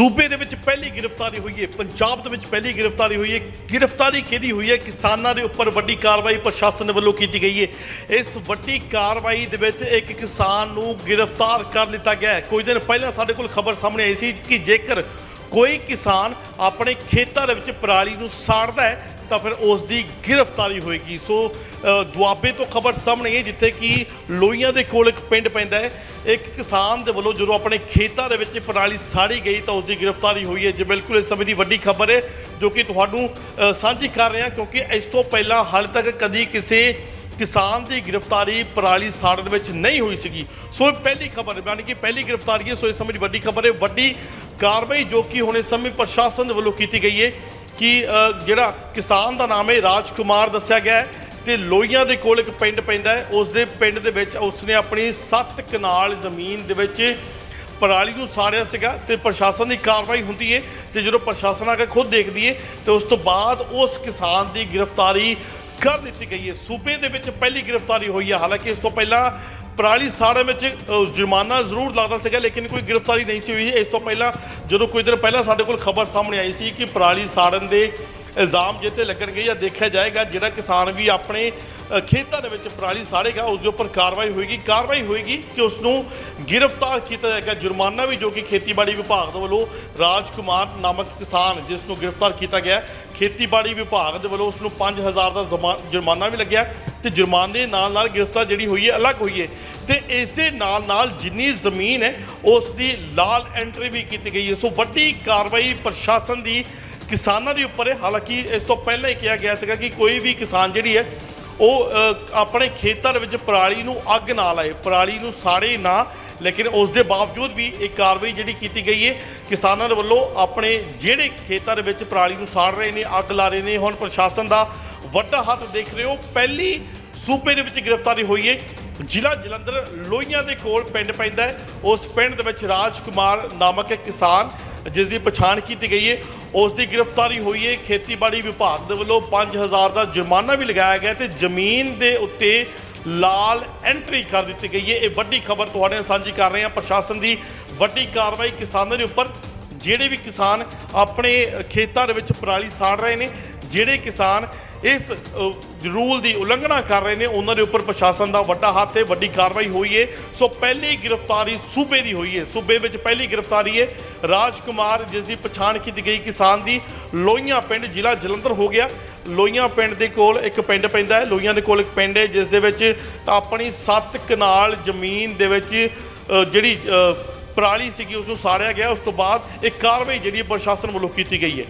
ਸੂਬੇ ਦੇ ਵਿੱਚ ਪਹਿਲੀ ਗ੍ਰਿਫਤਾਰੀ ਹੋਈ ਹੈ, ਪੰਜਾਬ ਦੇ ਵਿੱਚ ਪਹਿਲੀ ਗ੍ਰਿਫਤਾਰੀ ਹੋਈ ਹੈ, ਗ੍ਰਿਫਤਾਰੀ ਕਿਹਦੀ ਹੋਈ ਹੈ? ਕਿਸਾਨਾਂ ਦੇ ਉੱਪਰ ਵੱਡੀ ਕਾਰਵਾਈ ਪ੍ਰਸ਼ਾਸਨ ਵੱਲੋਂ ਕੀਤੀ ਗਈ ਹੈ। ਇਸ ਵੱਡੀ ਕਾਰਵਾਈ ਦੇ ਵਿੱਚ ਇੱਕ ਕਿਸਾਨ ਨੂੰ ਗ੍ਰਿਫਤਾਰ ਕਰ ਲਿੱਤਾ ਗਿਆ ਹੈ। ਕੁਝ ਦਿਨ ਪਹਿਲਾਂ ਸਾਡੇ ਕੋਲ ਖਬਰ ਸਾਹਮਣੇ ਆਈ ਸੀ ਕਿ ਜੇਕਰ ਕੋਈ ਕਿਸਾਨ ਆਪਣੇ ਖੇਤਾਂ ਦੇ ਵਿੱਚ ਪਰਾਲੀ ਨੂੰ ਸਾੜਦਾ ਹੈ ਤਾਂ ਫਿਰ ਉਸ ਦੀ ਗ੍ਰਿਫਤਾਰੀ ਹੋਏਗੀ। ਸੋ ਦੁਆਬੇ ਤੋਂ ਖਬਰ ਸਾਹਮਣੇ ਹੈ ਜਿੱਥੇ ਕਿ ਲੋਈਆਂ ਦੇ ਕੋਲ ਇੱਕ ਪਿੰਡ ਪੈਂਦਾ ਹੈ। ਇੱਕ ਕਿਸਾਨ ਦੇ ਵੱਲੋਂ ਜਦੋਂ ਆਪਣੇ ਖੇਤਾਂ ਦੇ ਵਿੱਚ ਪਰਾਲੀ ਸਾੜੀ ਗਈ ਤਾਂ ਉਸ ਦੀ ਗ੍ਰਿਫਤਾਰੀ ਹੋਈ ਹੈ। ਜੇ, ਬਿਲਕੁਲ ਇਸ ਸਮੇਂ ਦੀ ਵੱਡੀ ਖਬਰ ਹੈ, ਜੋ ਕਿ ਤੁਹਾਨੂੰ ਸਾਂਝੀ ਕਰ ਰਹੇ ਹਾਂ ਕਿਉਂਕਿ ਇਸ ਤੋਂ ਪਹਿਲਾਂ ਹਾਲੇ ਤੱਕ ਕਦੀ ਕਿਸੇ ਕਿਸਾਨ ਦੀ ਗ੍ਰਿਫਤਾਰੀ ਪਰਾਲੀ ਸਾੜਨ ਵਿੱਚ ਨਹੀਂ ਹੋਈ ਸੀਗੀ। ਸੋ, ਇਹ ਪਹਿਲੀ ਖਬਰ, ਯਾਨੀ ਕਿ ਪਹਿਲੀ ਗ੍ਰਿਫਤਾਰੀ ਹੈ, ਸੋ ਇਸ ਸਮੇਂ ਦੀ ਵੱਡੀ ਖਬਰ ਹੈ। ਵੱਡੀ ਕਾਰਵਾਈ ਜੋ ਕਿ ਹੁਣ ਇਸ ਸਮੇਂ ਪ੍ਰਸ਼ਾਸਨ ਦੇ ਵੱਲੋਂ ਕੀਤੀ ਗਈ ਹੈ। ਕਿ ਜਿਹੜਾ ਕਿਸਾਨ ਦਾ ਨਾਮ ਹੈ ਰਾਜ ਕੁਮਾਰ ਦੱਸਿਆ ਗਿਆ ਹੈ ਤੇ ਲੋਹੀਆਂ ਦੇ ਕੋਲ ਇੱਕ ਪਿੰਡ ਪੈਂਦਾ ਹੈ। ਉਸ ਦੇ ਪਿੰਡ ਦੇ ਵਿੱਚ ਉਸਨੇ ਆਪਣੀ 7 ਕਨਾਲ ਜ਼ਮੀਨ ਦੇ ਵਿੱਚ ਪਰਾਲੀ ਨੂੰ ਸਾੜਿਆ ਸੀਗਾ ਤੇ ਪ੍ਰਸ਼ਾਸਨ ਦੀ ਕਾਰਵਾਈ ਹੁੰਦੀ ਹੈ ਤੇ ਜਦੋਂ ਪ੍ਰਸ਼ਾਸਨ ਆ ਕੇ ਖੁਦ ਦੇਖਦੀ ਹੈ ਤੇ ਉਸ ਤੋਂ ਬਾਅਦ ਉਸ ਕਿਸਾਨ ਦੀ ਗ੍ਰਿਫਤਾਰੀ ਕਰ ਦਿੱਤੀ ਗਈ ਹੈ ਸੂਬੇ ਦੇ ਵਿੱਚ ਪਹਿਲੀ ਗ੍ਰਿਫਤਾਰੀ ਹੋਈ ਹੈ ਹਾਲਾਂਕਿ ਇਸ ਤੋਂ ਪਹਿਲਾਂ ਪਰਾਲੀ ਸਾੜਨ ਵਿੱਚ ਅ, ਜੁਰਮਾਨਾ ਜ਼ਰੂਰ ਲੱਗਦਾ ਸੀਗਾ ਲੇਕਿਨ ਕੋਈ ਗ੍ਰਿਫਤਾਰੀ ਨਹੀਂ ਸੀ ਹੋਈ। ਇਸ ਤੋਂ ਪਹਿਲਾਂ ਜਦੋਂ ਕੁਝ ਦਿਨ ਪਹਿਲਾਂ ਸਾਡੇ ਕੋਲ ਖਬਰ ਸਾਹਮਣੇ ਆਈ ਸੀ ਕਿ ਪਰਾਲੀ ਸਾੜਨ ਦੇ ਇਲਜ਼ਾਮ ਜਿੱਤੇ ਲੱਗਣਗੇ ਜਾਂ ਦੇਖਿਆ ਜਾਏਗਾ ਜਿਹੜਾ ਕਿਸਾਨ ਵੀ ਆਪਣੇ ਅ, ਖੇਤਾਂ ਦੇ ਵਿੱਚ ਪਰਾਲੀ ਸਾੜੇਗਾ ਉਸ ਦੇ ਉੱਪਰ ਕਾਰਵਾਈ ਹੋਏਗੀ। ਕਾਰਵਾਈ ਹੋਏਗੀ ਕਿ ਉਸ ਨੂੰ ਗ੍ਰਿਫਤਾਰ ਕੀਤਾ ਜਾਏਗਾ। ਜੁਰਮਾਨਾ ਵੀ ਜੋ ਕਿ ਖੇਤੀਬਾੜੀ ਵਿਭਾਗ ਦੇ ਵੱਲੋਂ ਰਾਜਕੁਮਾਰ ਨਾਮਕ ਕਿਸਾਨ ਜਿਸ ਨੂੰ ਗ੍ਰਿਫਤਾਰ ਕੀਤਾ ਗਿਆ ਖੇਤੀਬਾੜੀ ਵਿਭਾਗ ਦੇ ਵੱਲੋਂ ਉਸ ਨੂੰ 5000 ਦਾ ਜ਼ਮਾ- ਜੁਰਮਾਨਾ ਵੀ ਲੱਗਿਆ। ਤੇ ਜੁਰਮਾਨੇ ਨਾਲ ਨਾਲ ਗ੍ਰਿਫਤਾਰ ਜਿਹੜੀ ਹੋਈ ਹੈ, ਅਲੱਗ ਹੋਈ ਹੈ। ਤੇ ਇਸ ਦੇ ਨਾਲ ਨਾਲ ਜਿੰਨੀ ਜ਼ਮੀਨ ਹੈ ਉਸ ਦੀ ਲਾਲ ਐਂਟਰੀ ਵੀ ਕੀਤੀ ਗਈ ਹੈ। ਸੋ ਵੱਡੀ ਕਾਰਵਾਈ ਪ੍ਰਸ਼ਾਸਨ ਦੀ ਕਿਸਾਨਾਂ ਦੇ ਉੱਪਰ ਹੈ। ਹਾਲਾਂਕਿ ਇਸ ਤੋਂ ਪਹਿਲਾਂ ਹੀ ਕਿਹਾ ਗਿਆ ਸੀਗਾ ਕਿ ਕੋਈ ਵੀ ਕਿਸਾਨ ਜਿਹੜੀ ਹੈ, ਉਹ ਆਪਣੇ ਖੇਤਾਂ ਦੇ ਵਿੱਚ ਪਰਾਲੀ ਨੂੰ ਅੱਗ ਨਾ ਲਾਏ। ਪਰਾਲੀ ਨੂੰ ਸਾੜੇ ਨਾ, ਲੇਕਿਨ ਉਸ ਦੇ ਬਾਵਜੂਦ ਵੀ ਇਹ ਕਾਰਵਾਈ ਜਿਹੜੀ ਕੀਤੀ ਗਈ ਹੈ, ਕਿਸਾਨਾਂ ਦੇ ਵੱਲੋਂ ਆਪਣੇ ਜਿਹੜੇ ਖੇਤਾਂ ਦੇ ਵਿੱਚ ਪਰਾਲੀ ਨੂੰ ਸਾੜ ਰਹੇ ਨੇ, ਅੱਗ ਲਾ ਰਹੇ ਨੇ, ਹੁਣ ਪ੍ਰਸ਼ਾਸਨ ਦਾ ਵੱਡਾ ਹੱਥ ਦੇਖ ਰਹੇ ਹੋ। ਪਹਿਲੀ ਸੂਬੇ ਦੇ ਵਿੱਚ ਗ੍ਰਿਫਤਾਰੀ ਹੋਈ ਹੈ। ਜ਼ਿਲ੍ਹਾ ਜਲੰਧਰ ਲੋਹੀਆਂ ਦੇ ਕੋਲ ਪਿੰਡ ਪੈਂਦਾ ਹੈ। ਉਸ ਪਿੰਡ ਦੇ ਵਿੱਚ ਰਾਜ ਕੁਮਾਰ ਨਾਮਕ ਇੱਕ ਕਿਸਾਨ ਜਿਸ ਦੀ ਪਛਾਣ ਕੀਤੀ ਗਈ ਹੈ। ਉਸ ਦੀ ਗ੍ਰਿਫਤਾਰੀ ਹੋਈ ਹੈ। ਖੇਤੀਬਾੜੀ ਵਿਭਾਗ ਦੇ ਵੱਲੋਂ 5000 ਦਾ ਜੁਰਮਾਨਾ ਵੀ ਲਗਾਇਆ ਗਿਆ ਤੇ ਜ਼ਮੀਨ ਦੇ ਉੱਤੇ ਲਾਲ ਐਂਟਰੀ ਕਰ ਦਿੱਤੀ ਗਈ ਹੈ। ਇਹ ਵੱਡੀ ਖਬਰ ਤੁਹਾਡੇ ਨਾਲ ਸਾਂਝੀ ਕਰ ਰਹੇ ਹਾਂ। ਪ੍ਰਸ਼ਾਸਨ ਦੀ ਵੱਡੀ ਕਾਰਵਾਈ ਕਿਸਾਨਾਂ ਦੇ ਉੱਪਰ। ਜਿਹੜੇ ਵੀ ਕਿਸਾਨ ਆਪਣੇ ਖੇਤਾਂ ਦੇ ਵਿੱਚ ਪਰਾਲੀ ਸਾੜ ਰਹੇ ਨੇ, ਜਿਹੜੇ ਕਿਸਾਨ ਇਸ ਰੂਲ ਦੀ ਉਲੰਘਣਾ ਕਰ ਰਹੇ ਨੇ। ਉਹਨਾਂ ਦੇ ਉੱਪਰ ਪ੍ਰਸ਼ਾਸਨ ਦਾ ਵੱਡਾ ਹੱਥ ਹੈ, ਵੱਡੀ ਕਾਰਵਾਈ ਹੋਈ ਹੈ। ਸੋ ਪਹਿਲੀ ਗ੍ਰਿਫਤਾਰੀ ਸੂਬੇ ਦੀ ਹੋਈ ਹੈ। ਸੂਬੇ ਵਿੱਚ ਪਹਿਲੀ ਗ੍ਰਿਫਤਾਰੀ ਹੈ। ਰਾਜਕੁਮਾਰ, ਜਿਸ ਦੀ ਪਛਾਣ ਕੀਤੀ ਗਈ ਕਿਸਾਨ ਦੀ, ਲੋਹੀਆਂ ਪਿੰਡ, ਜ਼ਿਲ੍ਹਾ ਜਲੰਧਰ ਹੋ ਗਿਆ। ਲੋਹੀਆਂ ਪਿੰਡ ਦੇ ਕੋਲ ਇੱਕ ਪਿੰਡ ਪੈਂਦਾ ਹੈ। ਲੋਹੀਆਂ ਦੇ ਕੋਲ ਇੱਕ ਪਿੰਡ ਹੈ, ਜਿਸ ਦੇ ਵਿੱਚ ਆਪਣੀ 7 ਕਨਾਲ ਜ਼ਮੀਨ ਦੇ ਵਿੱਚ ਜਿਹੜੀ ਪਰਾਲੀ ਸੀਗੀ, ਉਸ ਨੂੰ ਸਾੜਿਆ ਗਿਆ। ਉਸ ਤੋਂ ਬਾਅਦ ਇੱਕ ਕਾਰਵਾਈ ਜਿਹੜੀ ਪ੍ਰਸ਼ਾਸਨ ਵੱਲੋਂ ਕੀਤੀ ਗਈ ਹੈ।